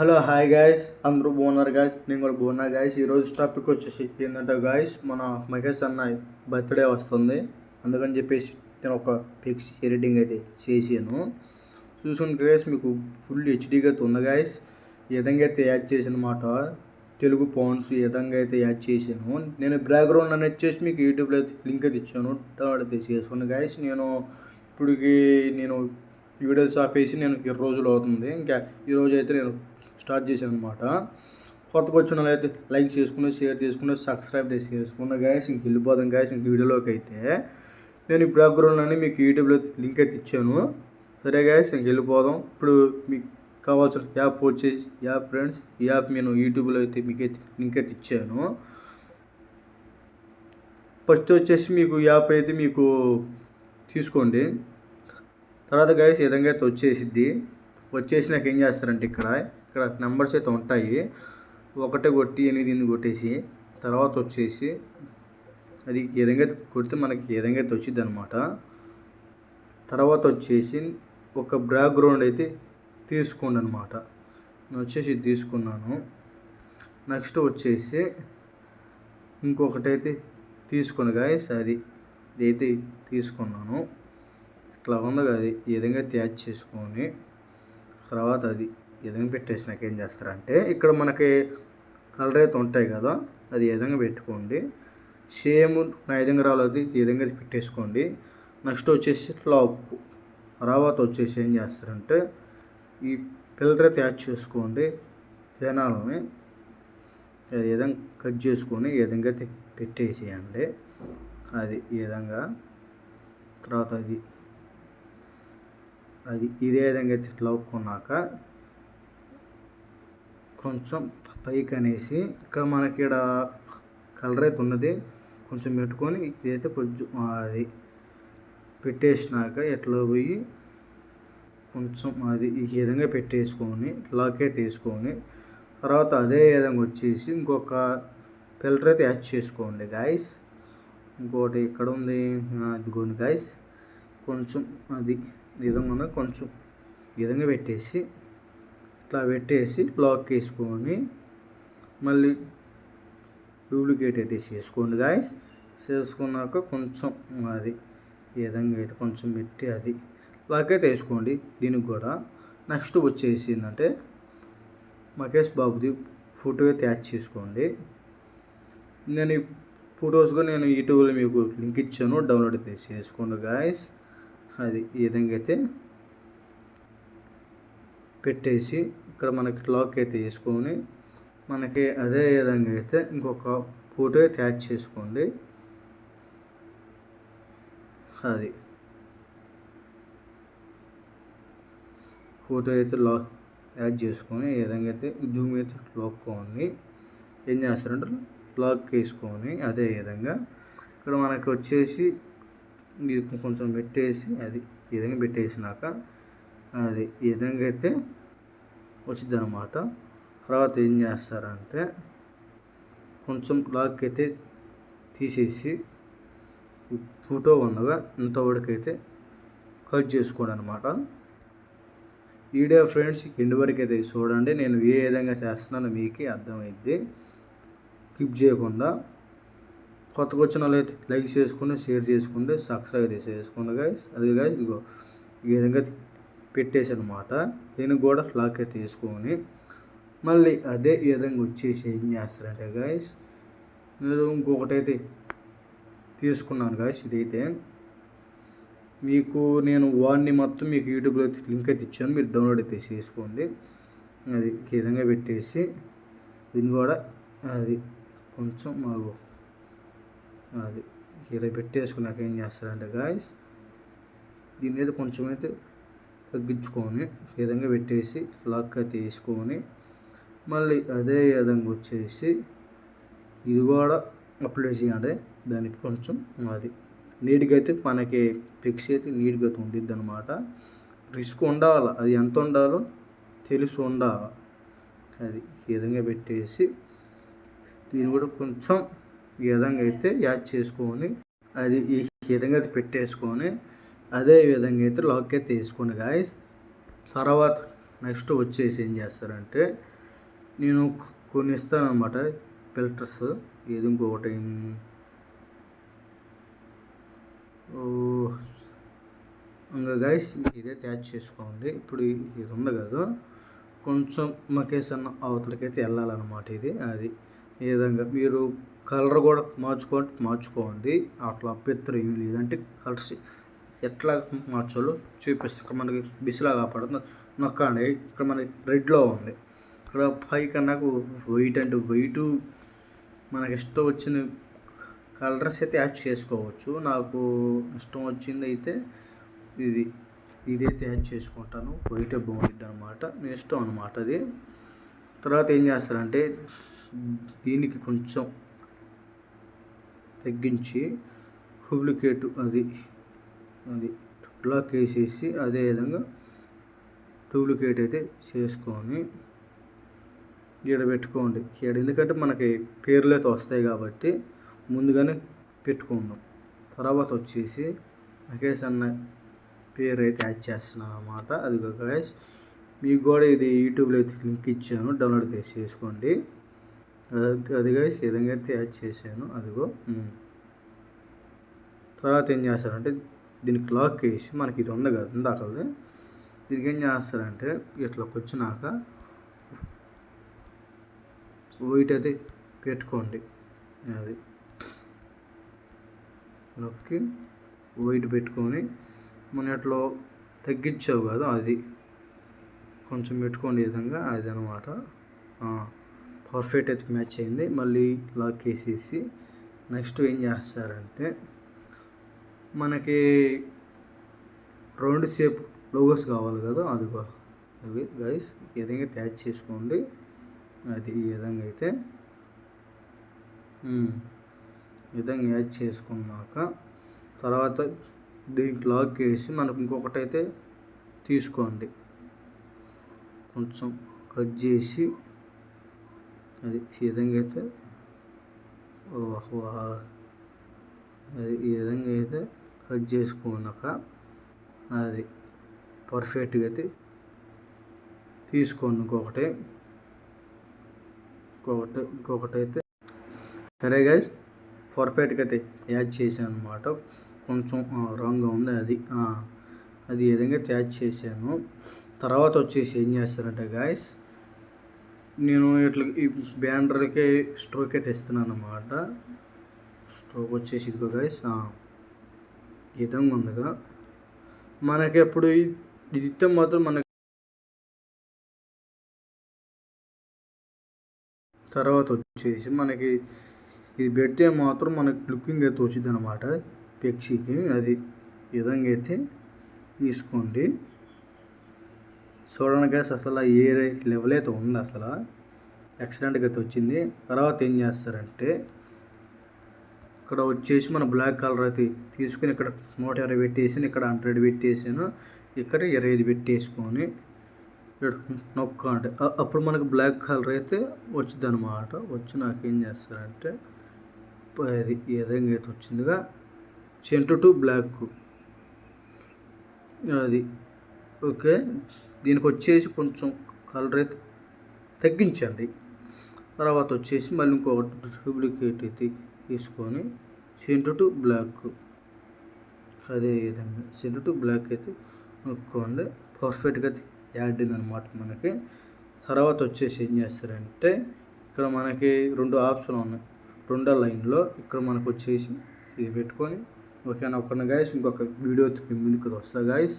Hello hi guys అందరూ బాగున్నారు guys నేను కూడా బాగున్నా గాయస్ ఈరోజు టాపిక్ వచ్చేసి ఏంటంటే గాయస్ మన మహేష్ అన్న బర్త్డే వస్తుంది. అందుకని చెప్పేసి నేను ఒక పిక్స్ ఎడిటింగ్ అయితే చేసాను చూసుకుంటే గాయస్ మీకు ఫుల్ హెచ్డీగా అయితే ఉంది గాయస్ ఈ విధంగా అయితే యాడ్ చేసాను మాట తెలుగు పాయింట్స్ ఈ విధంగా అయితే యాడ్ చేశాను? నేను బ్యాక్గ్రౌండ్ అనేది చేసి మీకు యూట్యూబ్లో అయితే లింక్ అయితే ఇచ్చాను. డౌన్లోడ్ అయితే చేసుకుని గాయస్ నేను ఇప్పటికి నేను వీడియోస్ ఆపేసి నేను ఇరవై రోజులు అవుతుంది. ఇంకా ఈ అయితే నేను స్టార్ట్ చేశాను అనమాట కొత్తగా వచ్చిన వాళ్ళు అయితే లైక్ చేసుకుని షేర్ చేసుకుని సబ్స్క్రైబ్ చేసి చేసుకున్న గాయస్ ఇంక వెళ్ళిపోదాం గాయస్ ఇంక వీడియోలోకి అయితే నేను ఈ బ్యాక్గ్రౌండ్లోని మీకు యూట్యూబ్లో లింక్ అయితే ఇచ్చాను. సరే గాయస్ ఇంక వెళ్ళిపోదాం. ఇప్పుడు మీకు కావాల్సిన యాప్ వచ్చేసి యాప్ ఫ్రెండ్స్ ఈ యాప్ నేను యూట్యూబ్లో అయితే మీకు అయితే లింక్ అయితే ఇచ్చాను. ఫస్ట్ వచ్చేసి మీకు యాప్ అయితే మీకు తీసుకోండి. తర్వాత గైస్ ఈ విధంగా అయితే వచ్చేసిద్ది. వచ్చేసి నాకు ఏం చేస్తారంటే ఇక్కడ ఇక్కడ నెంబర్స్ అయితే ఉంటాయి. ఒకటే కొట్టి ఎనిమిది ఎనిమిది కొట్టేసి తర్వాత వచ్చేసి అది ఏ విధంగా అయితే కొడితే మనకి ఈ విధంగా అయితే వచ్చింది అనమాట తర్వాత వచ్చేసి ఒక బ్యాక్గ్రౌండ్ అయితే తీసుకోండి అనమాట నేను వచ్చేసి తీసుకున్నాను. నెక్స్ట్ వచ్చేసి ఇంకొకటైతే తీసుకోండి గాయస్ అది ఇదైతే తీసుకున్నాను. ఇట్లా ఉంది అది ఈ విధంగా త్యాచ్ చేసుకొని తర్వాత అది ఎదుగు పెట్టేసినాక ఏం చేస్తారంటే ఇక్కడ మనకి కలర్ అయితే ఉంటాయి కదా అది ఏదంగా పెట్టుకోండి. సేమ్ నా విధంగా రాలేదు ఈ విధంగా పెట్టేసుకోండి. నెక్స్ట్ వచ్చేసి టాప్ తర్వాత వచ్చేసి ఏం చేస్తారంటే ఈ పిల్లర్ అయితే యాడ్ చేసుకోండి జనాలని అది విధంగా కట్ చేసుకొని ఈ విధంగా పెట్టేసేయండి. అది ఈ విధంగా తర్వాత అది అది ఇదే విధంగా అయితే లవ్వుకున్నాక కొంచెం పైకి అనేసి ఇక్కడ మనకి ఇక్కడ కలర్ అయితే ఉన్నది. కొంచెం పెట్టుకొని ఇదైతే కొంచెం అది పెట్టేసినాక ఎట్లా పోయి కొంచెం అది ఈ విధంగా పెట్టేసుకొని లాకే తీసుకొని తర్వాత అదే విధంగా వచ్చేసి ఇంకొక ఫిల్టర్ అయితే యాడ్ చేసుకోండి గాయస్. ఇంకోటి ఇక్కడ ఉంది? ఇదిగోండి గాయస్. కొంచెం అది విధంగా కొంచెం విధంగా పెట్టేసి ఇట్లా పెట్టేసి లాక్ వేసుకొని మళ్ళీ డూప్లికేట్ అయితే చేసుకోండి గాయస్ చేసుకున్నాక కొంచెం అది ఈ విధంగా అయితే కొంచెం పెట్టి అది లాక్ అయితే వేసుకోండి. దీనికి కూడా నెక్స్ట్ వచ్చేసి ఏంటంటే మహేష్ బాబుది ఫోటో అయితే యాడ్ చేసుకోండి. నేను ఈ ఫొటోస్గా నేను యూట్యూబ్లో మీకు లింక్ ఇచ్చాను. డౌన్లోడ్ అయితే చేసుకోండి గాయస్ అది ఈ విధంగా అయితే పెట్టేసి ఇక్కడ మనకి లాక్ అయితే వేసుకొని మనకి అదే విధంగా అయితే ఇంకొక ఫోటో అయితే చేసుకోండి. అది. ఫోటో అయితే లాక్ యాడ్ చేసుకొని ఈ విధంగా అయితే జూమ్ అయితే లాక్కోండి. ఏం చేస్తారంటే లాక్ వేసుకొని అదే విధంగా ఇక్కడ మనకి వచ్చేసి ఇది కొంచెం పెట్టేసి అది ఈ విధంగా పెట్టేసినాక అది ఈ విధంగా అయితే వచ్చింది అనమాట తర్వాత ఏం చేస్తారంటే కొంచెం లాక్ అయితే తీసేసి ఫోటో ఉండగా ఇంతవరకు కట్ చేసుకోండి అనమాట వీడియో ఫ్రెండ్స్ ఎండు వరకు అయితే చూడండి. నేను ఏ విధంగా చేస్తున్నానో మీకే అర్థమైద్ది. కిప్ చేయకుండా కొత్తగా వచ్చిన వాళ్ళు అయితే లైక్ చేసుకుంటే షేర్ చేసుకుంటే సబ్స్క్రైబ్ అయితే చేసుకోండి గైస్ అది గైస్ ఇగో ఈ విధంగా పెట్టేసనమాట. నేను కూడా ఫ్లాక్ అయితే తీసుకొని మళ్ళీ అదే విధంగా వచ్చేసి ఏం చేస్తారంటే గాయస్ మీరు ఇంకొకటైతే తీసుకున్నాను గాయస్ ఇదైతే. మీకు నేను వాడిని మొత్తం మీకు యూట్యూబ్లో లింక్ అయితే ఇచ్చాను మీరు డౌన్లోడ్ అయితే చేసుకోండి. అది ఈ విధంగా పెట్టేసి దీన్ని కూడా అది కొంచెం మాకు అది ఇలా పెట్టేసుకున్నాక ఏం చేస్తారంటే గాయస్ దీని మీద కొంచెం అయితే తగ్గించుకొని ఈ విధంగా పెట్టేసి లాక్ తీసుకొని మళ్ళీ అదే విధంగా వచ్చేసి ఇది కూడా అప్లై చేయాలి. దానికి కొంచెం అది నీట్గా అయితే మనకి ఫిక్స్ అయితే నీట్గా అయితే ఉండిద్ది అనమాట రిస్క్ ఉండాలి అది ఎంత ఉండాలో తెలిసి ఉండాలి. అది ఈ విధంగా పెట్టేసి దీన్ని కూడా కొంచెం ఈ విధంగా అయితే యాడ్ చేసుకొని అది ఈ విధంగా అయితే పెట్టేసుకొని అదే విధంగా అయితే లాక్ అయితే వేసుకోండి గాయస్ తర్వాత నెక్స్ట్ వచ్చేసి ఏం చేస్తారంటే నేను కొన్ని ఇస్తానమాట ఫిల్టర్స్ ఏది ఇంకొకటి? ఇంకా గాయస్ ఇదే తయారు చేసుకోండి. ఇప్పుడు ఇది ఉంది కదా కొంచెం మకేసన్న అవతలకైతే వెళ్ళాలన్నమాట ఇది అది. ఈ విధంగా మీరు కలర్ కూడా మార్చుకోండి మార్చుకోండి. అట్లా అభ్యంతరం ఏమి లేదంటే కలర్స్ ఎట్లా మార్చాలో చూపిస్తాను ఇక్కడ మనకి బిసిలా కాపాడుతుంది. నొక్కండి ఇక్కడ మనకి రెడ్లో ఉంది. ఇక్కడ పైకి నాకు వైట్ అంటే వైటు మనకి ఇష్టం వచ్చిన కలర్స్ అయితే యాడ్ చేసుకోవచ్చు. నాకు ఇష్టం వచ్చింది అయితే ఇది. ఇదైతే యాడ్ చేసుకుంటాను. వైట్ బాగుంటుంది అనమాట నేను ఇష్టం అనమాట అది. తర్వాత ఏం చేస్తారంటే దీనికి కొంచెం తగ్గించి డూప్లికేట్ అది. అది. లాక్ వేసేసి అదే విధంగా డూప్లికేట్ అయితే చేసుకొని ఈడ పెట్టుకోండి. ఈడ ఎందుకంటే మనకి పేర్లు అయితే వస్తాయి కాబట్టి ముందుగానే పెట్టుకుందాం. తర్వాత వచ్చేసి మహేష్ అన్న పేరు అయితే యాడ్ చేస్తున్నాను అనమాట అది గాయస్ మీకు కూడా ఇది యూట్యూబ్లో అయితే లింక్ ఇచ్చాను. డౌన్లోడ్ చేసి చేసుకోండి. అది- అది గైస్ ఈ విధంగా అయితే యాడ్ చేశాను. అదిగో తర్వాత ఏం చేస్తారంటే దీనికి లాక్ వేసి మనకి ఇది ఉంది కదా ఇందాకది దీనికి ఏం చేస్తారంటే ఇట్లోకి వచ్చినాక వైట్ అయితే పెట్టుకోండి. అది నొక్కి వైట్ పెట్టుకొని మన ఇట్లా తగ్గించావు కదా అది. కొంచెం పెట్టుకోండి విధంగా అది అనమాట పర్ఫెక్ట్ అయితే మ్యాచ్ అయింది. మళ్ళీ లాక్ వేసేసి నెక్స్ట్ ఏం చేస్తారంటే మనకి రౌండ్ షేప్ లోగోస్ కావాలి కదా అదిగో అవి గైస్ ఈ విధంగా తయారు చేసుకోండి. అది ఈ విధంగా అయితే. ఈ విధంగా యాడ్ చేసుకున్నాక తర్వాత దీనికి లాక్ వేసి మనకు ఇంకొకటి అయితే తీసుకోండి. కొంచెం కట్ చేసి అది ఈ విధంగా అయితే. ఓహ్ అది ఈ విధంగా అయితే కట్ చేసుకున్నాక అది పర్ఫెక్ట్గా అయితే తీసుకోండి. ఇంకొకటి ఇంకొకటి ఇంకొకటి అయితే సరే గైస్ పర్ఫెక్ట్గా అయితే యాడ్ చేశాను అనమాట కొంచెం రాంగ్గా ఉంది అది అది ఈ విధంగా యాడ్ చేశాను. తర్వాత వచ్చేసి ఏం చేస్తారంటే గాయస్ నేను ఇట్లా ఈ బ్యానర్కి స్ట్రోక్ అయితే ఇస్తున్నాను అనమాట స్ట్రోక్ వచ్చేసి ఇదిగో గాయస్ ఈ ఉండగా ఉందిగా మనకి ఇది మాత్రం మనకి తర్వాత వచ్చేసి మనకి ఇది పెడితే మాత్రం మనకి లుకింగ్ అయితే వచ్చింది అనమాట పెక్సీకి అది విధంగా అయితే తీసుకోండి. చూడడానికి అసలు ఏ లెవెల్ అయితే ఉంది అసలు. ఎక్సలెంట్గా అయితే వచ్చింది. తర్వాత ఏం చేస్తారంటే ఇక్కడ వచ్చేసి మన బ్లాక్ కలర్ అయితే తీసుకుని ఇక్కడ నూట ఇరవై పెట్టేసి ఇక్కడ హండ్రెడ్ పెట్టేసాను ఇక్కడ ఇరవై ఐదు పెట్టేసుకొని నొక్క అంటే అప్పుడు మనకు బ్లాక్ కలర్ అయితే వచ్చింది అనమాట వచ్చి నాకేం చేస్తారంటే అది ఏ ఈ విధంగా అయితే వచ్చిందిగా. చెంటు టు బ్లాక్. అది ఓకే. దీనికి వచ్చేసి కొంచెం కలర్ అయితే తగ్గించండి. తర్వాత వచ్చేసి మళ్ళీ ఇంకొకటి డూప్లికేట్ అయితే తీసుకొని సింటు టు బ్లాక్ అదే విధంగా సెంటర్ టు బ్లాక్ అయితే నొక్కోండి. పర్ఫెక్ట్గా అయితే యాడ్ అయింది అనమాట మనకి. తర్వాత వచ్చేసి ఏం చేస్తారంటే ఇక్కడ మనకి రెండు ఆప్షన్ ఉన్నాయి. రెండో లైన్లో ఇక్కడ మనకు వచ్చేసి ఇది పెట్టుకొని ఓకేనా? ఒక్క గాయస్ ఇంకొక వీడియో ముందుకు వస్తా గాయస్